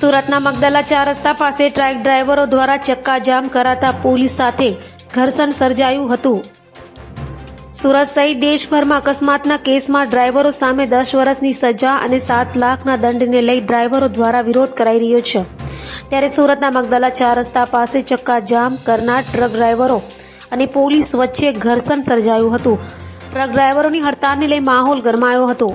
સુરતના મગદલા ચાર રસ્તા પાસે ટ્રક ડ્રાઈવરો દ્વારા ચક્કાજામ કરાતા પોલીસ સાથે ઘર્ષણ સર્જાયું હતું. સુરત સહિત દેશભરમાં અકસ્માતના કેસમાં ડ્રાઈવરો સામે દસ વર્ષની સજા અને સાત લાખના દંડને લઈ ડ્રાઈવરો દ્વારા વિરોધ કરાઈ રહ્યો છે. ત્યારે સુરતના મગદલા ચાર રસ્તા પાસે ચક્કાજામ કરનાર ટ્રક ડ્રાઈવરો અને પોલીસ વચ્ચે ઘર્ષણ સર્જાયું હતું. ટ્રક ડ્રાઈવરોની હડતાલને લઈ માહોલ ગરમાયો હતો.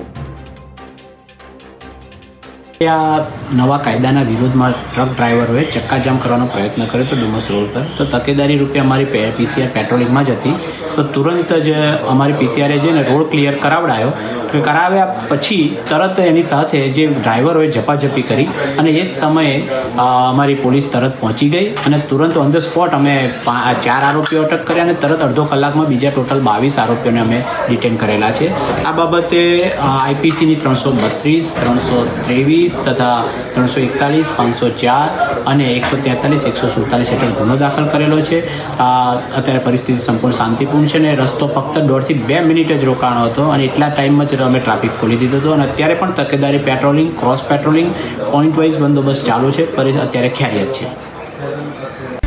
આ નવા કાયદાના વિરોધમાં ટ્રક ડ્રાઈવરોએ ચક્કાજામ કરવાનો પ્રયત્ન કર્યો હતો ડુમસ રોડ પર. તો તકેદારી રૂપે અમારી પીસીઆર પેટ્રોલિંગમાં જ હતી. તો તુરંત જ અમારી પીસીઆરે જઈને રોડ ક્લિયર કરાવડાયો. કે કરાવ્યા પછી તરત એની સાથે જે ડ્રાઈવરોએ ઝપાઝપી કરી અને એ જ સમયે અમારી પોલીસ તરત પહોંચી ગઈ અને તુરંત ઓન ધ સ્પોટ અમે ચાર આરોપીઓ અટક કર્યા અને તરત અડધો કલાકમાં બીજા ટોટલ બાવીસ આરોપીઓને અમે ડિટેન કરેલા છે. આ બાબતે આઈપીસીની ત્રણસો બત્રીસ, ત્રણસો ત્રેવીસ તથા ત્રણસો એકતાલીસ, પાંચસો ચાર અને એકસો તેતાલીસ, એકસો સુડતાલીસ હેઠળ ગુનો દાખલ કરેલો છે. આ અત્યારે પરિસ્થિતિ સંપૂર્ણ શાંતિપૂર્ણ છે અને રસ્તો ફક્ત દોઢથી બે મિનિટ જ રોકાણો હતો અને એટલા ટાઈમમાં જ અમે ટ્રાફિક ખોલી દીધો હતો અને અત્યારે પણ તકેદારી patrolling, cross patrolling, point wise બંદોબસ્ત ચાલુ છે, પરિ અત્યારે ખ્યાલિયત છે.